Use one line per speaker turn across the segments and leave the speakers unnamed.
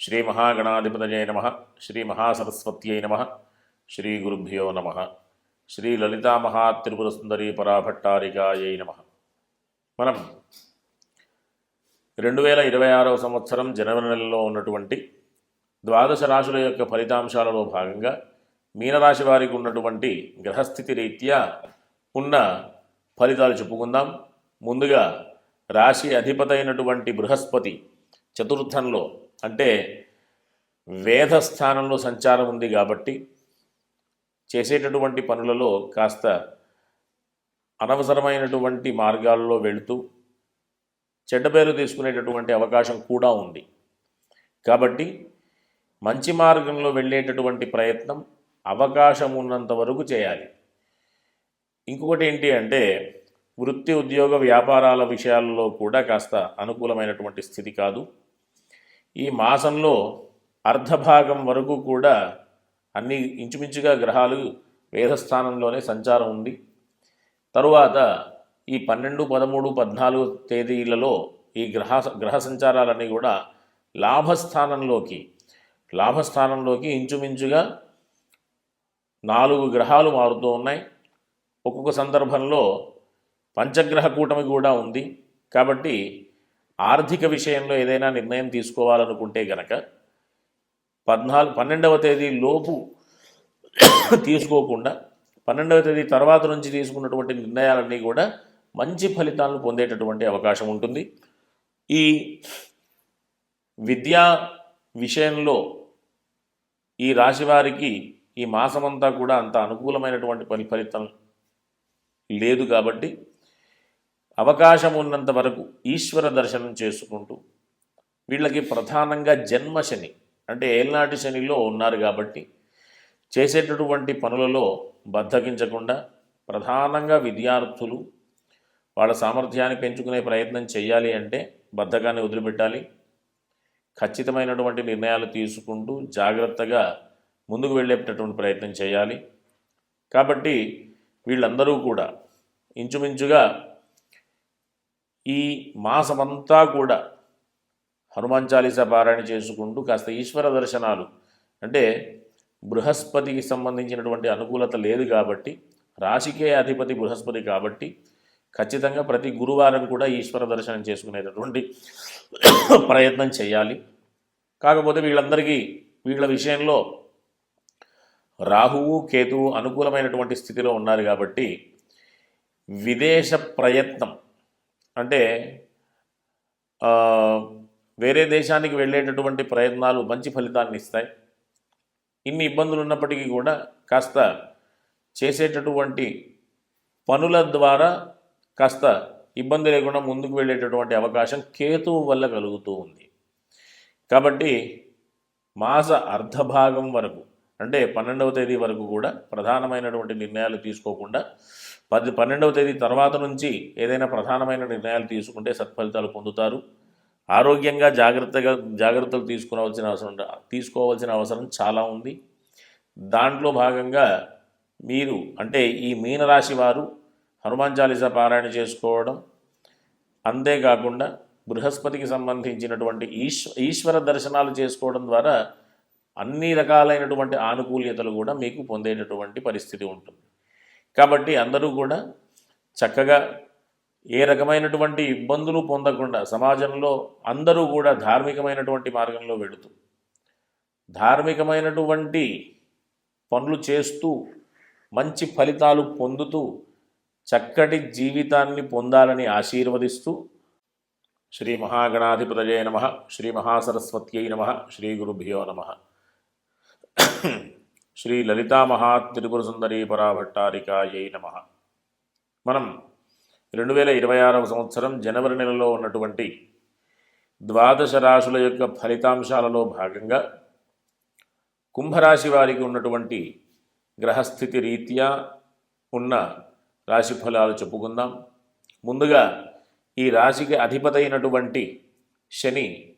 శ్రీ మహాగణాధిపతయే నమ శ్రీ మహాసరస్వత్యై నమ శ్రీ గురుభ్యో నమ శ్రీ లలితామహాత్రిపుర సుందరి పరాభట్టారికాయై నమ. మనం రెండు వేల ఇరవై ఆరవ సంవత్సరం జనవరి నెలలో ఉన్నటువంటి ద్వాదశ రాశుల యొక్క ఫలితాంశాలలో భాగంగా మీనరాశి వారికి ఉన్నటువంటి గ్రహస్థితి రీత్యా ఉన్న ఫలితాలు చెప్పుకుందాం. ముందుగా రాశి అధిపతైనటువంటి బృహస్పతి చతుర్థంలో అంటే వేద స్థానంలో సంచారం ఉంది కాబట్టి చేసేటటువంటి పనులలో కాస్త అనవసరమైనటువంటి మార్గాల్లో వెళుతూ చెడ్డ పేరు తీసుకునేటటువంటి అవకాశం కూడా ఉంది. కాబట్టి మంచి మార్గంలో వెళ్ళేటటువంటి ప్రయత్నం అవకాశం ఉన్నంత వరకు చేయాలి. ఇంకొకటి ఏంటి అంటే వృత్తి ఉద్యోగ వ్యాపారాల విషయాల్లో కూడా కాస్త అనుకూలమైనటువంటి స్థితి కాదు. ఈ మాసంలో అర్ధభాగం వరకు కూడా అన్ని ఇంచుమించుగా గ్రహాలు వేదస్థానంలోనే సంచారం ఉంది. తరువాత ఈ పన్నెండు పదమూడు పద్నాలుగు తేదీలలో ఈ గ్రహ గ్రహ సంచారాలన్నీ కూడా లాభస్థానంలోకి లాభస్థానంలోకి ఇంచుమించుగా నాలుగు గ్రహాలు మారుతూ ఉన్నాయి. ఒక్కొక్క సందర్భంలో పంచగ్రహ కూటమి కూడా ఉంది. కాబట్టి ఆర్థిక విషయంలో ఏదైనా నిర్ణయం తీసుకోవాలనుకుంటే గనక పద్నాలుగు పన్నెండవ తేదీ లోపు తీసుకోకుండా పన్నెండవ తేదీ తర్వాత నుంచి తీసుకున్నటువంటి నిర్ణయాలన్నీ కూడా మంచి ఫలితాలను పొందేటటువంటి అవకాశం ఉంటుంది. ఈ విద్యా విషయంలో ఈ రాశి వారికి ఈ మాసమంతా కూడా అంత అనుకూలమైనటువంటి ఫలి ఫలితం లేదు కాబట్టి అవకాశం ఉన్నంత వరకు ఈశ్వర దర్శనం చేసుకుంటూ వీళ్ళకి ప్రధానంగా జన్మ శని అంటే ఏల్నాటి శనిలో ఉన్నారు కాబట్టి చేసేటటువంటి పనులలో బద్దకించకుండా ప్రధానంగా విద్యార్థులు వాళ్ళ సామర్థ్యాన్ని పెంచుకునే ప్రయత్నం చేయాలి అంటే బద్ధకాన్ని వదిలిపెట్టాలి. ఖచ్చితమైనటువంటి నిర్ణయాలు తీసుకుంటూ జాగ్రత్తగా ముందుకు వెళ్ళేటటువంటి ప్రయత్నం చేయాలి. కాబట్టి వీళ్ళందరూ కూడా ఇంచుమించుగా ఈ మాసమంతా కూడా హనుమాన్ చాలీసా పారాయణ చేసుకుంటూ కాస్త ఈశ్వర దర్శనాలు. అంటే బృహస్పతికి సంబంధించినటువంటి అనుకూలత లేదు కాబట్టి రాశికే అధిపతి బృహస్పతి కాబట్టి ఖచ్చితంగా ప్రతి గురువారం కూడా ఈశ్వర దర్శనం చేసుకునేటటువంటి ప్రయత్నం చేయాలి. కాకపోతే వీళ్ళందరికీ వీళ్ళ విషయంలో రాహువు కేతువు అనుకూలమైనటువంటి స్థితిలో ఉన్నారు కాబట్టి విదేశ ప్రయత్నం అంటే వేరే దేశానికి వెళ్ళేటటువంటి ప్రయత్నాలు మంచి ఫలితాన్ని ఇస్తాయి. ఇన్ని ఇబ్బందులు ఉన్నప్పటికీ కూడా కాస్త చేసేటటువంటి పనుల ద్వారా కాస్త ఇబ్బంది లేకుండా ముందుకు వెళ్ళేటటువంటి అవకాశం కేతువు వల్ల కలుగుతూ ఉంది. కాబట్టి మాస అర్ధభాగం వరకు అంటే పన్నెండవ తేదీ వరకు కూడా ప్రధానమైనటువంటి నిర్ణయాలు తీసుకోకుండా పది పన్నెండవ తేదీ తర్వాత నుంచి ఏదైనా ప్రధానమైన నిర్ణయాలు తీసుకుంటే సత్ఫలితాలు పొందుతారు. ఆరోగ్యంగా జాగ్రత్తగా జాగ్రత్తలు తీసుకోవాల్సిన అవసరం తీసుకోవాల్సిన అవసరం చాలా ఉంది. దాంట్లో భాగంగా మీరు అంటే ఈ మీనరాశి వారు హనుమాన్ చాలీసా పారాయణ చేసుకోవడం అంతేకాకుండా బృహస్పతికి సంబంధించినటువంటి ఈశ్వ ఈశ్వర దర్శనాలు చేసుకోవడం ద్వారా అన్ని రకాలైనటువంటి ఆనుకూల్యతలు కూడా మీకు పొందేటటువంటి పరిస్థితి ఉంటుంది. కాబట్టి అందరూ కూడా చక్కగా ఏ రకమైనటువంటి ఇబ్బందులు పొందకుండా సమాజంలో అందరూ కూడా ధార్మికమైనటువంటి మార్గంలో వెళుతూ ధార్మికమైనటువంటి పనులు చేస్తూ మంచి ఫలితాలు పొందుతూ చక్కటి జీవితాన్ని పొందాలని ఆశీర్వదిస్తూ శ్రీ మహాగణాధిపతయే నమ శ్రీ మహాసరస్వత్యై నమ శ్రీ గురుభ్యో నమ. శ్రీ లలితా త్రిపుర సుందరీ పరాభట్టారికాయై నమ. మనం రెండు వేల ఇరవై ఆరవ సంవత్సరం జనవరి నెలలో ఉన్నటువంటి ద్వాదశ రాశుల యొక్క ఫలితాంశాలలో భాగంగా కుంభరాశి వారికి ఉన్నటువంటి గ్రహస్థితి రీత్యా ఉన్న రాశి ఫలాలు చెప్పుకుందాం. ముందుగా ఈ రాశికి అధిపతైనటువంటి శని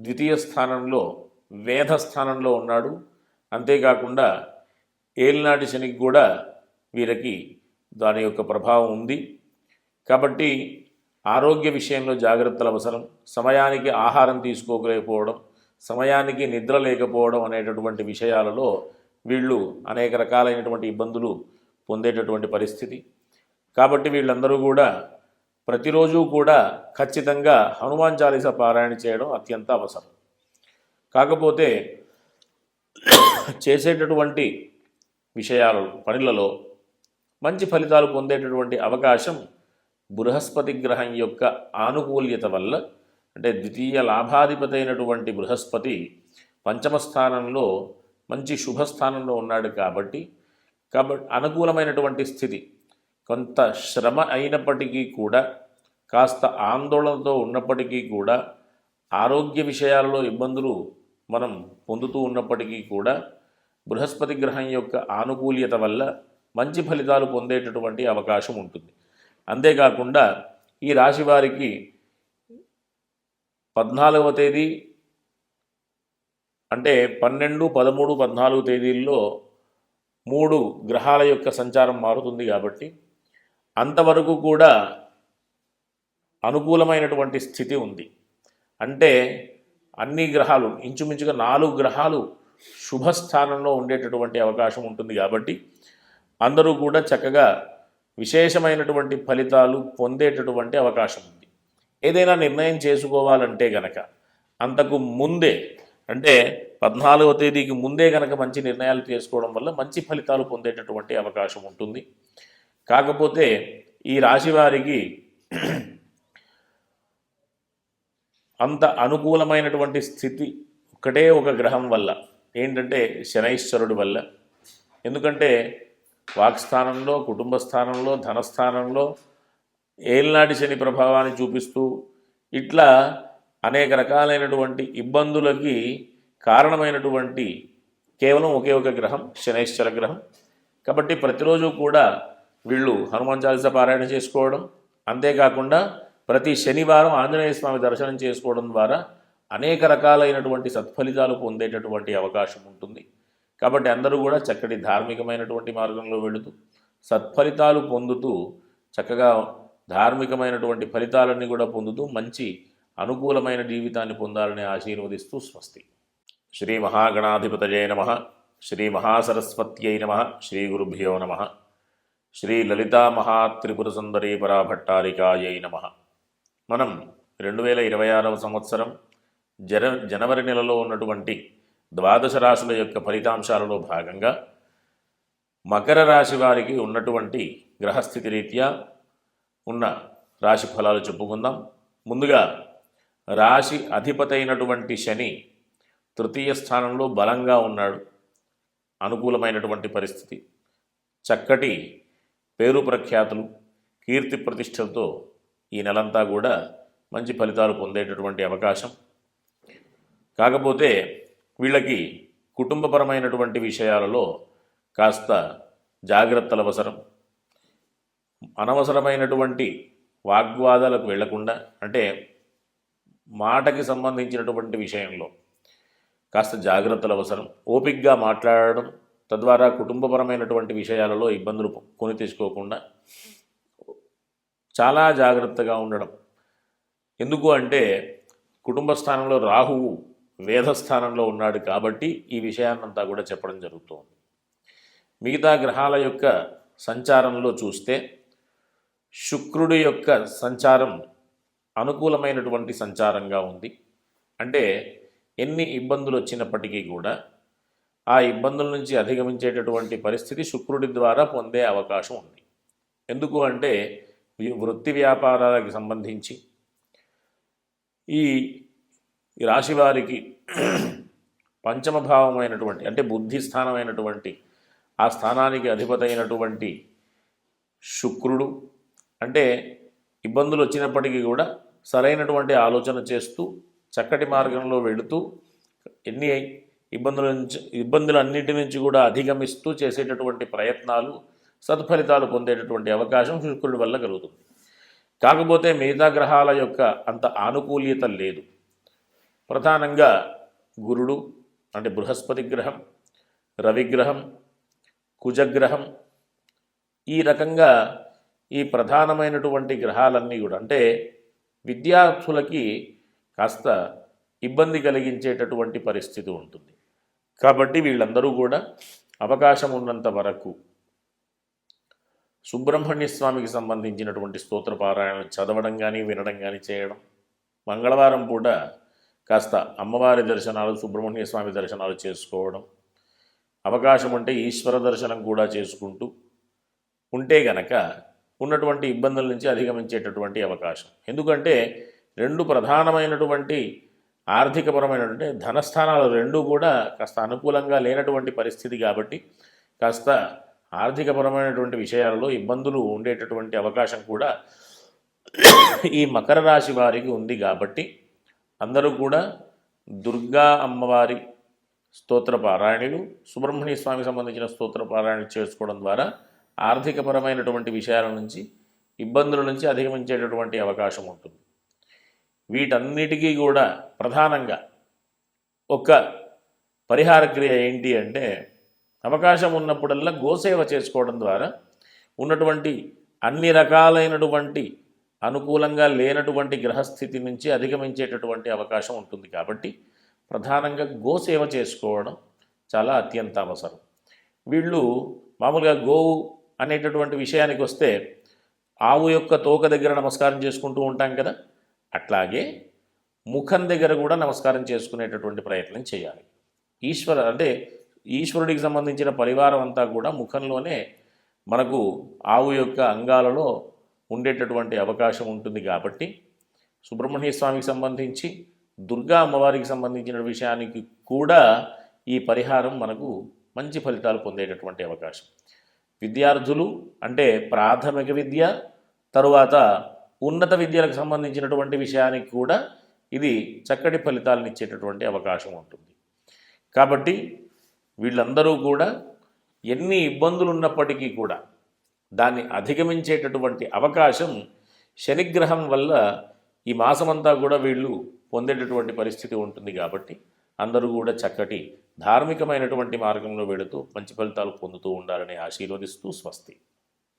ద్వితీయ స్థానంలో వేధ స్థానంలో ఉన్నాడు. అంతేకాకుండా ఏలినాటి శనికి కూడా వీరికి దాని యొక్క ప్రభావం ఉంది. కాబట్టి ఆరోగ్య విషయంలో జాగ్రత్తలు అవసరం. సమయానికి ఆహారం తీసుకోలేకపోవడం సమయానికి నిద్ర లేకపోవడం అనేటటువంటి విషయాలలో వీళ్ళు అనేక రకాలైనటువంటి ఇబ్బందులు పొందేటటువంటి పరిస్థితి. కాబట్టి వీళ్ళందరూ కూడా ప్రతిరోజు కూడా ఖచ్చితంగా హనుమాన్ చాలీస పారాయణ చేయడం అత్యంత అవసరం. కాకపోతే చేసేటటువంటి విషయాలు పనులలో మంచి ఫలితాలు పొందేటటువంటి అవకాశం బృహస్పతి గ్రహం యొక్క ఆనుకూల్యత వల్ల అంటే ద్వితీయ లాభాధిపతి అయినటువంటి బృహస్పతి పంచమ స్థానంలో మంచి శుభస్థానంలో ఉన్నాడు కాబట్టి కాబట్టి అనుకూలమైనటువంటి స్థితి. కొంత శ్రమ అయినప్పటికీ కూడా కాస్త ఆందోళనతో ఉన్నప్పటికీ కూడా ఆరోగ్య విషయాలలో ఇబ్బందులు మనం పొందుతూ ఉన్నప్పటికీ కూడా బృహస్పతి గ్రహం యొక్క ఆనుకూల్యత వల్ల మంచి ఫలితాలు పొందేటటువంటి అవకాశం ఉంటుంది. అంతేకాకుండా ఈ రాశి వారికి పద్నాలుగవ తేదీ అంటే పన్నెండు పదమూడు పద్నాలుగు తేదీల్లో మూడు గ్రహాల యొక్క సంచారం మారుతుంది కాబట్టి అంతవరకు కూడా అనుకూలమైనటువంటి స్థితి ఉంది. అంటే అన్ని గ్రహాలు ఇంచుమించుగా నాలుగు గ్రహాలు శుభస్థానంలో ఉండేటటువంటి అవకాశం ఉంటుంది కాబట్టి అందరూ కూడా చక్కగా విశేషమైనటువంటి ఫలితాలు పొందేటటువంటి అవకాశం ఉంది. ఏదైనా నిర్ణయం చేసుకోవాలంటే గనక అంతకు ముందే అంటే పద్నాలుగవ తేదీకి ముందే గనక మంచి నిర్ణయాలు తీసుకోవడం వల్ల మంచి ఫలితాలు పొందేటటువంటి అవకాశం ఉంటుంది. కాకపోతే ఈ రాశి వారికి అంత అనుకూలమైనటువంటి స్థితి ఒకటే ఒక గ్రహం వల్ల ఏంటంటే శనైశ్వరుడి వల్ల. ఎందుకంటే వాక్స్థానంలో కుటుంబ స్థానంలో ధనస్థానంలో ఏల్నాటి శని ప్రభావాన్ని చూపిస్తూ ఇట్లా అనేక రకాలైనటువంటి ఇబ్బందులకి కారణమైనటువంటి కేవలం ఒకే ఒక గ్రహం శనైశ్వర గ్రహం. కాబట్టి ప్రతిరోజు కూడా వీళ్ళు హనుమాన్ చాలీస పారాయణ చేసుకోవడం అంతేకాకుండా ప్రతి శనివారం ఆంజనేయ స్వామి దర్శనం చేసుకోవడం ద్వారా అనేక రకాలైనటువంటి సత్ఫలితాలు పొందేటటువంటి అవకాశం ఉంటుంది. కాబట్టి అందరూ కూడా చక్కటి ధార్మికమైనటువంటి మార్గంలో వెళుతూ సత్ఫలితాలు పొందుతూ చక్కగా ధార్మికమైనటువంటి ఫలితాలన్నీ కూడా పొందుతూ మంచి అనుకూలమైన జీవితాన్ని పొందాలని ఆశీర్వదిస్తూ స్వస్తి. శ్రీ మహాగణాధిపతయే నమ. శ్రీ మహాసరస్వత్యై నమ. శ్రీ గురుభ్యో నమ. శ్రీ లలితా మహాత్రిపుర సుందరీ పరాభట్టారికాయై నమ. మనం రెండు వేల ఇరవై ఆరవ సంవత్సరం జన జనవరి నెలలో ఉన్నటువంటి ద్వాదశ రాశుల యొక్క ఫలితాంశాలలో భాగంగా మకర రాశి వారికి ఉన్నటువంటి గ్రహస్థితి రీత్యా ఉన్న రాశి ఫలాలు చెప్పుకుందాం. ముందుగా రాశి అధిపతి అయినటువంటి శని తృతీయ స్థానంలో బలంగా ఉన్నాడు. అనుకూలమైనటువంటి పరిస్థితి. చక్కటి పేరు ప్రఖ్యాతులు కీర్తి ప్రతిష్టలతో ఈ నెలంతా కూడా మంచి ఫలితాలు పొందేటటువంటి అవకాశం. కాకపోతే వీళ్ళకి కుటుంబపరమైనటువంటి విషయాలలో కాస్త జాగ్రత్తలు అవసరం. అనవసరమైనటువంటి వాగ్వాదాలకు వెళ్ళకుండా అంటే మాటకి సంబంధించినటువంటి విషయంలో కాస్త జాగ్రత్తలు అవసరం. ఓపిక్గా మాట్లాడడం తద్వారా కుటుంబపరమైనటువంటి విషయాలలో ఇబ్బందులు కొని తెచ్చుకోకుండా చాలా జాగ్రత్తగా ఉండడం. ఎందుకు అంటే కుటుంబ స్థానంలో రాహువు వేధస్థానంలో ఉన్నాడు కాబట్టి ఈ విషయాన్నంతా కూడా చెప్పడం జరుగుతోంది. మిగతా గ్రహాల యొక్క సంచారంలో చూస్తే శుక్రుడి యొక్క సంచారం అనుకూలమైనటువంటి సంచారంగా ఉంది. అంటే ఎన్ని ఇబ్బందులు వచ్చినప్పటికీ కూడా ఆ ఇబ్బందుల నుంచి అధిగమించేటటువంటి పరిస్థితి శుక్రుడి ద్వారా పొందే అవకాశం ఉంది. ఎందుకు అంటే వృత్తి వ్యాపారాలకు సంబంధించి ఈ రాశి వారికి పంచమ భావమైనటువంటి అంటే బుద్ధి స్థానమైనటువంటి ఆ స్థానానికి అధిపతైనటువంటి శుక్రుడు అంటే ఇబ్బందులు వచ్చినప్పటికీ కూడా సరైనటువంటి ఆలోచన చేస్తూ చక్కటి మార్గంలో వెళుతూ ఎన్ని ఇబ్బందుల నుంచి ఇబ్బందులన్నిటి నుంచి కూడా అధిగమిస్తూ చేసేటటువంటి ప్రయత్నాలు సత్ఫలితాలు పొందేటటువంటి అవకాశం శుక్రుడి వల్ల కలుగుతుంది. కాకపోతే మిగతా గ్రహాల యొక్క అంత ఆనుకూల్యత లేదు. ప్రధానంగా గురుడు అంటే బృహస్పతి గ్రహం రవిగ్రహం కుజగ్రహం ఈ రకంగా ఈ ప్రధానమైనటువంటి గ్రహాలన్నీ కూడా అంటే విద్యార్థులకి కాస్త ఇబ్బంది కలిగించేటటువంటి పరిస్థితి ఉంటుంది. కాబట్టి వీళ్ళందరూ కూడా అవకాశం ఉన్నంత వరకు సుబ్రహ్మణ్య స్వామికి సంబంధించినటువంటి స్తోత్ర పారాయణ చదవడం కానీ వినడం కానీ చేయడం. మంగళవారం పూట కాస్త అమ్మవారి దర్శనాలు సుబ్రహ్మణ్య స్వామి దర్శనాలు చేసుకోవడం. అవకాశం ఉంటే ఈశ్వర దర్శనం కూడా చేసుకుంటూ ఉంటే గనక ఉన్నటువంటి ఇబ్బందుల నుంచి అధిగమించేటటువంటి అవకాశం. ఎందుకంటే రెండు ప్రధానమైనటువంటి ఆర్థికపరమైనటువంటి ధనస్థానాలు రెండు కూడా కాస్త అనుకూలంగా లేనటువంటి పరిస్థితి కాబట్టి కాస్త ఆర్థికపరమైనటువంటి విషయాలలో ఇబ్బందులు ఉండేటటువంటి అవకాశం కూడా ఈ మకర రాశి వారికి ఉంది కాబట్టి అందరూ కూడా దుర్గా అమ్మవారి స్తోత్ర పారాయణులు సుబ్రహ్మణ్య స్వామికి సంబంధించిన స్తోత్ర పారాయణ చేసుకోవడం ద్వారా ఆర్థికపరమైనటువంటి విషయాల నుంచి ఇబ్బందుల నుంచి అధిగమించేటటువంటి అవకాశం ఉంటుంది. వీటన్నిటికీ కూడా ప్రధానంగా ఒక పరిహార క్రియ ఏంటి అంటే అవకాశం ఉన్నప్పుడల్లా గోసేవ చేసుకోవడం ద్వారా ఉన్నటువంటి అన్ని రకాలైనటువంటి అనుకూలంగా లేనటువంటి గ్రహస్థితి నుంచి అధిగమించేటటువంటి అవకాశం ఉంటుంది కాబట్టి ప్రధానంగా గోసేవ చేసుకోవడం చాలా అత్యంత అవసరం. వీళ్ళు మామూలుగా గోవు అనేటటువంటి విషయానికి వస్తే ఆవు యొక్క తోక దగ్గర నమస్కారం చేసుకుంటూ ఉంటాం కదా అట్లాగే ముఖం దగ్గర కూడా నమస్కారం చేసుకునేటటువంటి ప్రయత్నం చేయాలి. ఈశ్వర అంటే ఈశ్వరుడికి సంబంధించిన పరివారం అంతా కూడా ముఖంలోనే మనకు ఆవు యొక్క అంగాలలో ఉండేటటువంటి అవకాశం ఉంటుంది కాబట్టి సుబ్రహ్మణ్య స్వామికి సంబంధించి దుర్గా అమ్మవారికి సంబంధించిన విషయానికి కూడా ఈ పరిహారం మనకు మంచి ఫలితాలు పొందేటటువంటి అవకాశం. విద్యార్థులు అంటే ప్రాథమిక విద్య తరువాత ఉన్నత విద్యలకు సంబంధించినటువంటి విషయానికి కూడా ఇది చక్కటి ఫలితాలను ఇచ్చేటటువంటి అవకాశం ఉంటుంది. కాబట్టి వీళ్ళందరూ కూడా ఎన్ని ఇబ్బందులు ఉన్నప్పటికీ కూడా దాన్ని అధిగమించేటటువంటి అవకాశం శనిగ్రహం వల్ల ఈ మాసమంతా కూడా వీళ్ళు పొందేటటువంటి పరిస్థితి ఉంటుంది కాబట్టి అందరూ కూడా చక్కటి ధార్మికమైనటువంటి మార్గంలో వెళుతూ మంచి ఫలితాలు పొందుతూ ఉండాలని ఆశీర్వదిస్తూ స్వస్తి.